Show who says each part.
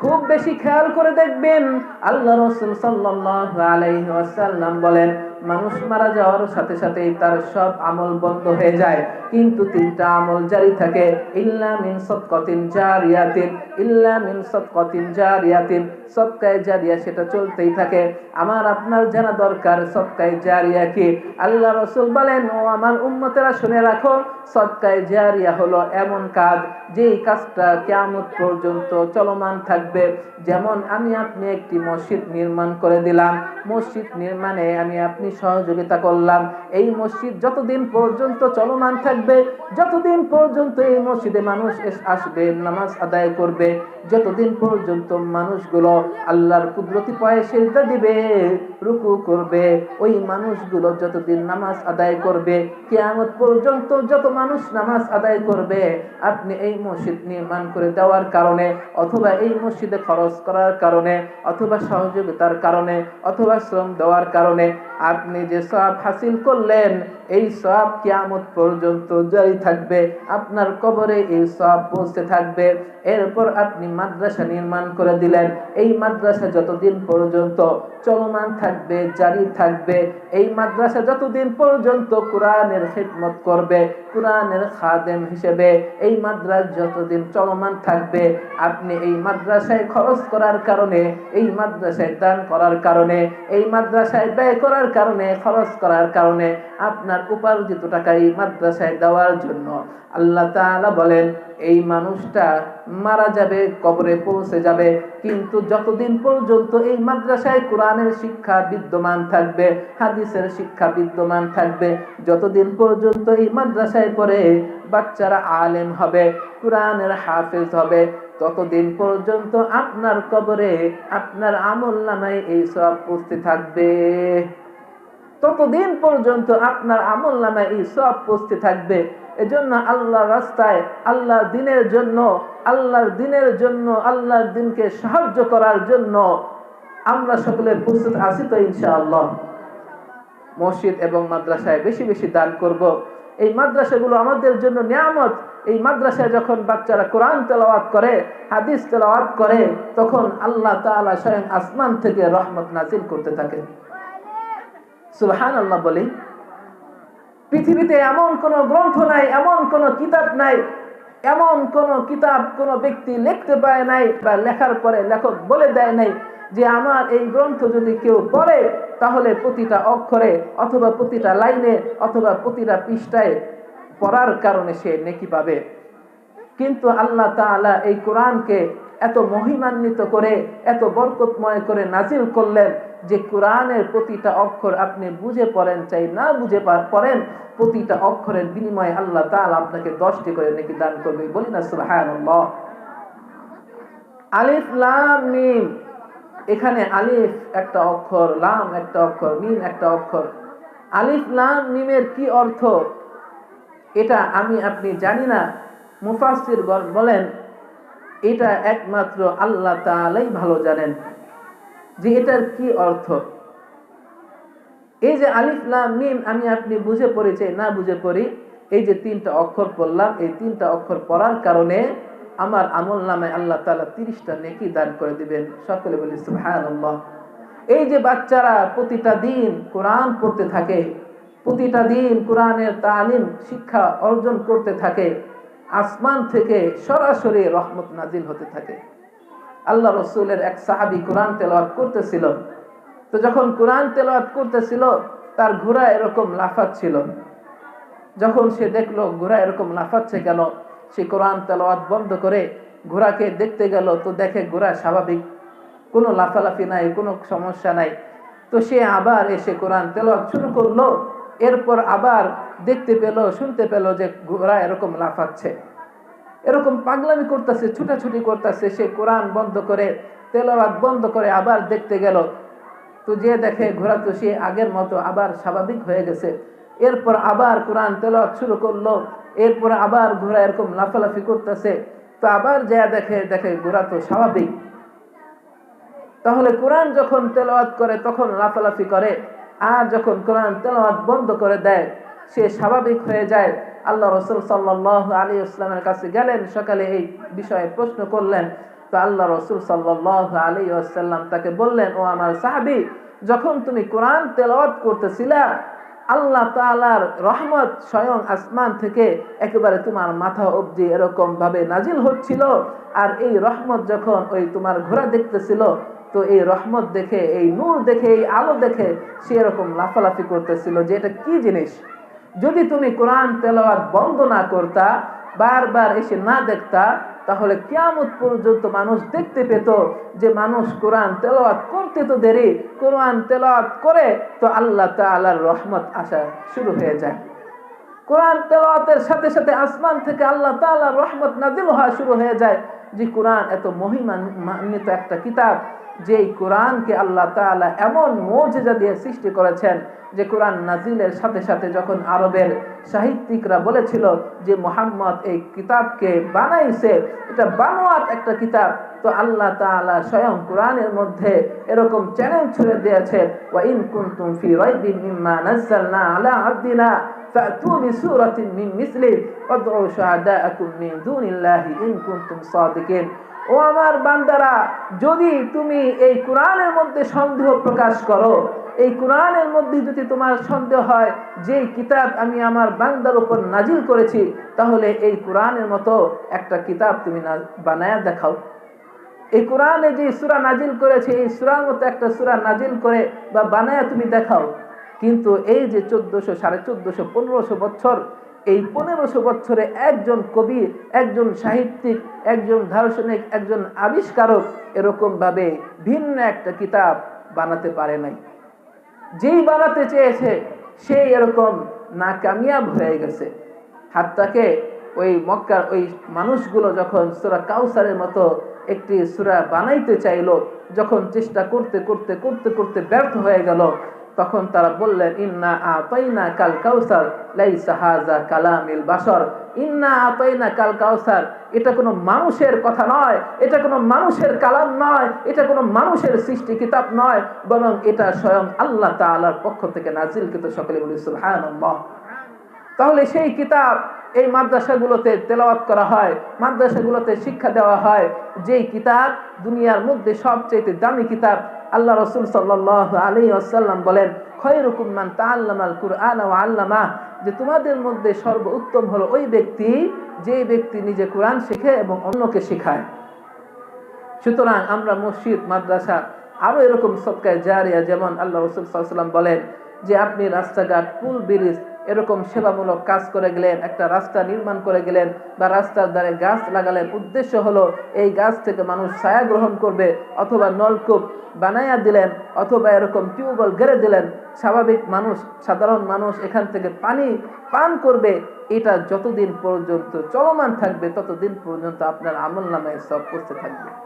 Speaker 1: খুব বেশি খেয়াল করে দেখবেন আল্লাহ রসুল সাল্লাল্লাহু আলাইহি ওয়াসাল্লাম বলেন, মানুষ মারা যাওয়ার সাথে সাথেই তার সব আমল বন্ধ হয়ে যায়। কিন্তু তিনটা আমল জারি থাকে। ইল্লা মিন সদকাতিন জারিয়াতিন, ইল্লা মিন সদকাতিন জারিয়াতিন। সদকায়ে জারিয়া সেটা চলতেই থাকে। আমার, আপনার জানা দরকার সদকায়ে জারিয়া কি? আল্লাহ রসুল বলেন, ও আমার উম্মতেরা শুনে রাখো সদকায়ে জারিয়া হলো এমন কাজ, যেই কাজটা কিয়ামত পর্যন্ত চলমান থাকবে। যেমন আমি আপনি একটি মসজিদ নির্মাণ করে দিলাম। মসজিদ নির্মাণে আমি আপনি সহযোগিতা করলাম। এই মসজিদ যতদিন পর্যন্ত চলমান থাকবে, যতদিন পর্যন্ত এই মসজিদে মানুষ আসবে, নামাজ আদায় করবে, যতদিন পর্যন্ত মানুষগুলো আল্লাহর কুদরতি পায়ে সেজদা দিবে, রুকু করবে, ওই মানুষগুলো যতদিন নামাজ আদায় করবে, কেয়ামত পর্যন্ত যত মানুষ নামাজ আদায় করবে, আপনি এই মসজিদ নির্মাণ করে দেওয়ার কারণে, অথবা এই মসজিদে খরচ করার কারণে, অথবা সহযোগিতার কারণে, অথবা শ্রম দেওয়ার কারণে, আপনি যে সব হাসিল করলেন, এই সব কিয়ামত পর্যন্ত জারি থাকবে, আপনার কবরে এই সব পৌঁছতে থাকবে। এরপর আপনি মাদ্রাসা নির্মাণ করে দিলেন। এই মাদ্রাসা যতদিন পর্যন্ত চলমান থাকবে, জারি থাকবে, এই মাদ্রাসা যতদিন পর্যন্ত কোরআনের খিদমত করবে, কোরআনের খাদেম হিসেবে এই মাদ্রাস যতদিন চলমান থাকবে, আপনি এই মাদ্রাসায় খরচ করার কারণে, এই মাদ্রাসায় দান করার কারণে, এই মাদ্রাসায় ব্যয় করার কারণে, খরচ করার কারণে আপনার উপার্জিত টাকা এই মাদ্রাসায় দেওয়ার জন্য আল্লাহ তালা বলেন এই মানুষটা মারা যাবে, কবরে পৌঁছে যাবে। কিন্তু যতদিন পর্যন্ত এই মাদ্রাসায় কোরআনের শিক্ষা বিদ্যমান থাকবে, হাদিসের শিক্ষা বিদ্যমান থাকবে, যতদিন পর্যন্ত এই মাদ্রাসায় পড়ে বাচ্চারা আলেম হবে, কোরআনের হাফেজ হবে, ততদিন পর্যন্ত আপনার কবরে আপনার আমল নামায় এই সব থাকবে। ততদিন পর্যন্ত আপনার আমল নামায় এই সব পুষতে থাকবে। এজন্য আল্লাহর রাস্তায় আল্লাহর দিনের জন্য, আল্লাহর দিনের জন্য, আল্লাহর দিনকে সাহায্য করার জন্য আমরা সকলে প্রস্তুত আছি তো ইনশাআল্লাহ। মসজিদ এবং মাদ্রাসায় বেশি বেশি দান করব। এই মাদ্রাসাগুলো আমাদের জন্য নিয়ামত। এই মাদ্রাসায় যখন বাচ্চারা কোরআন তেলাওয়াত করে, হাদিস তেলাওয়াত করে, তখন আল্লাহ তাআলা স্বয়ং আসমান থেকে রহমত নাজিল করতে থাকে সুবহান আল্লাহ বলি, পৃথিবীতে এমন কোন গ্রন্থ নাই, এমন কোন কিতাব নাই, এমন কোন কিতাব কোন ব্যক্তি লিখতে পারে নাই বা লেখার পরে লেখক বলে দেয় নাই যে আমার এই গ্রন্থ যদি কেউ পড়ে, তাহলে প্রতিটা অক্ষরে অথবা প্রতিটা লাইনে অথবা প্রতিটা পৃষ্ঠায় পড়ার কারণে সে নেকি পাবে। কিন্তু আল্লাহ তাআলা এই কোরআনকে এত মহিমান্বিত করে, এত বরকতময় করে নাজিল করলেন যে কোরআনের প্রতিটা অক্ষর আপনি বুঝে পড়েন চাই না বুঝে পড়েন, প্রতিটা অক্ষরের বিনিময়ে আল্লাহ তাআলা আপনাকে দশটি করে নাকি দান করবে। বলি না, সুবহানাল্লাহ। আলিফ, লাম, মিম। এখানে আলিফ একটা অক্ষর, লাম একটা অক্ষর, মিম একটা অক্ষর। আলিফ, লাম, মিমের কি অর্থ? এটা আমি, আপনি জানি না। মুফাসির বলেন এটা একমাত্র আল্লাহ তাআলাই ভালো জানেন। যে এটার কি অর্থ? এই যে আলিফ, লাম, মিম আমি আপনি বুঝে পড়েছি, না বুঝে পড়ি, এই যে তিনটা অক্ষর পড়লাম, এই তিনটা অক্ষর পড়ার কারণে আমার আমল নামে আল্লাহ তাআলা তিরিশটা নেকি দান করে দিবেন। সকলে বলি, সুবহানাল্লাহ। এই যে বাচ্চারা প্রতিটা দিন কোরআন পড়তে থাকে, প্রতিটা দিন কোরআনের তালিম, শিক্ষা অর্জন করতে থাকে আসমান থেকে সরাসরি রহমত নাজিল হতে থাকে। আল্লাহ রসুলের এক সাহাবি কোরআন তেলাওয়াত করতেছিল। তো যখন কোরআন তেলাওয়াত করতেছিল, তার ঘোড়া এরকম লাফাচ্ছিল যখন সে দেখল ঘোড়া এরকম লাফাচ্ছে কেন সে কোরআন তেলাওয়াত বন্ধ করে ঘোড়াকে দেখতে গেল, তো দেখে ঘোড়া স্বাভাবিক, কোনো লাফালাফি নাই, কোনো সমস্যা নাই। তো সে আবার এসে কোরআন তেলাওয়াত শুরু করল, এরপর আবার দেখতে পেল, শুনতে পেল যে ঘোড়া এরকম লাফাচ্ছে। এরকম পাগলামি করতেছে, ছুটাছুটি করতেছে, সে কোরআন বন্ধ করে, তেলাওয়াত বন্ধ করে আবার দেখতে গেল। তো যে দেখে ঘোড়া তো সে আগের মতো আবার স্বাভাবিক হয়ে গেছে। এরপর আবার কোরআন তেলাওয়াত শুরু করল, এরপর আবার ঘোড়া এরকম লাফালাফি করতেছে। তো আবার যা দেখে দেখে ঘোড়া তো স্বাভাবিক। তাহলে কোরআন যখন তেলাওয়াত করে, তখন লাফালাফি করে, আর যখন কোরআন তেলাওয়াত বন্ধ করে দেয় সে স্বাভাবিক হয়ে যায়। আল্লাহ রসুল সাল্লাহ আলী ইসলামের কাছে গেলেন, সকালে এই বিষয়ে প্রশ্ন করলেন। তো আল্লাহ রসুল সাল্লাহ আলী আসাল্লাম তাকে বললেন, ও আমার সাহাবি, যখন তুমি কোরআন তেলাওয়াত করতেছিলা, আল্লাহ তালার রহমত স্বয়ং আসমান থেকে একেবারে তোমার মাথা অবধি এরকম ভাবে নাজিল হচ্ছিল। আর এই রহমত যখন ওই তোমার ঘোড়া দেখতেছিল, তো এই রহমত দেখে, এই নূর দেখে, এই আলো দেখে সে এরকম লাফালাফি করতেছিল যে এটা কি জিনিস? যদি তুমি কোরআন তেলাওয়াত বন্ধ না করতা, বারবার এসে না দেখতা, তাহলে কেমন পর্যন্ত মানুষ দেখতে পেত যে মানুষ কোরআন তেলাওয়াত করতে তো দেরি, কোরআন তেলাওয়াত করে, তো আল্লাহ তালার রহমত আসা শুরু হয়ে যায়। কোরআন তেলাওয়াতের সাথে সাথে আসমান থেকে আল্লাহ তাআলার রহমত নাজিল হওয়া শুরু হয়ে যায়, যে কোরআন এত মহিমান্বিত একটা কিতাব, যেই কোরআনকে আল্লাহ তাআলা এমন মৌজেজা দিয়ে সৃষ্টি করেছেন, যে কোরআন নাজিলের সাথে সাথে যখন আরবের সাহিত্যিকরা বলেছিল যে মোহাম্মদ এই কিতাবকে বানাইছে, এটা বানোয়াত একটা কিতাব, তো আল্লাহ তাআলা স্বয়ং কোরআনের মধ্যে এরকম চ্যালেঞ্জ ছুড়ে দিয়েছে, ওয়া ইন ফি রাইবিন মিম্মা নাযালনা আলা আবদিনা فأتوا بسورة من مثله وادعوا شهداءكم من دون الله إن كنتم صادقين ও আমার বান্দারা যদি তুমি এই কোরআনের মধ্যে সন্দেহ প্রকাশ করো এই কোরআনের মধ্যে যদি তোমার সন্দেহ হয় যে কিতাব আমি আমার বান্দার উপর নাজিল করেছি তাহলে এই কোরআনের মতো একটা কিতাব তুমি বানায় দেখাও এই কোরআনে যে সুরা নাজিল করেছে এই সুরার মতো একটা সুরা নাজিল করে বা বানায় তুমি দেখাও কিন্তু এই যে চোদ্দশো, সাড়ে চোদ্দশো, পনেরোশো বছর, এই পনেরোশো বছরে একজন কবি, একজন সাহিত্যিক, একজন দার্শনিক, একজন আবিষ্কারক এরকমভাবে ভিন্ন একটা কিতাব বানাতে পারে নাই। যেই বানাতে চেয়েছে সেই এরকম না কামিয়াব হয়ে গেছে। হাতটাকে ওই মক্কার ওই মানুষগুলো যখন সুরা কাউসারের মতো একটি সুরা বানাইতে চাইলো, যখন চেষ্টা করতে করতে করতে করতে ব্যর্থ হয়ে গেল তখন তারা বললেন, ইন্না আপাইনা কাল কাউসার, লাইসা হাজা কালামিল বাসর ইন্না আপাইনা কাল কাউসার, এটা কোনো মানুষের কথা নয়, এটা কোনো মানুষের কালাম নয়, এটা কোনো মানুষের সৃষ্টি কিতাব নয়, বরং এটা স্বয়ং আল্লাহ তালার পক্ষ থেকে নাজিল কিন্তু সকলে বলি, সুবহানাল্লাহ। তাহলে সেই কিতাব এই মাদ্রাসাগুলোতে তেলাওয়াত করা হয়, মাদ্রাসাগুলোতে শিক্ষা দেওয়া হয়, যেই কিতাব দুনিয়ার মধ্যে সবচেয়ে দামি কিতাব আল্লাহ রসুল সাল্লাহ আলী আসাল্লাম বলেন খয়রুকুম্মান তাল্লামাল কুরআন ও আল্লামা যে তোমাদের মধ্যে সর্বোত্তম হলো ওই ব্যক্তি যে ব্যক্তি নিজে কোরআন শেখে এবং অন্যকে শেখায়। সুতরাং আমরা মসজিদ, মাদ্রাসা আরও এরকম সৎকায় জারিয়া যেমন আল্লাহ রসুল সাল্লাম বলেন যে আপনি রাস্তাঘাট, পুল, ব্রিজ এরকম সেবামূলক কাজ করে গেলেন, একটা রাস্তা নির্মাণ করে গেলেন বা রাস্তার ধারে গাছ লাগালেন। উদ্দেশ্য হলো এই গাছ থেকে মানুষ ছায়া গ্রহণ করবে অথবা নলকূপ বানাইয়া দিলেন অথবা এরকম টিউবওয়েল গেড়ে দিলেন। স্বাভাবিক মানুষ, সাধারণ মানুষ এখান থেকে পানি পান করবে। এটা যতদিন পর্যন্ত চলমান থাকবে, ততদিন পর্যন্ত আপনার আমল নামায় সব করতে থাকবে।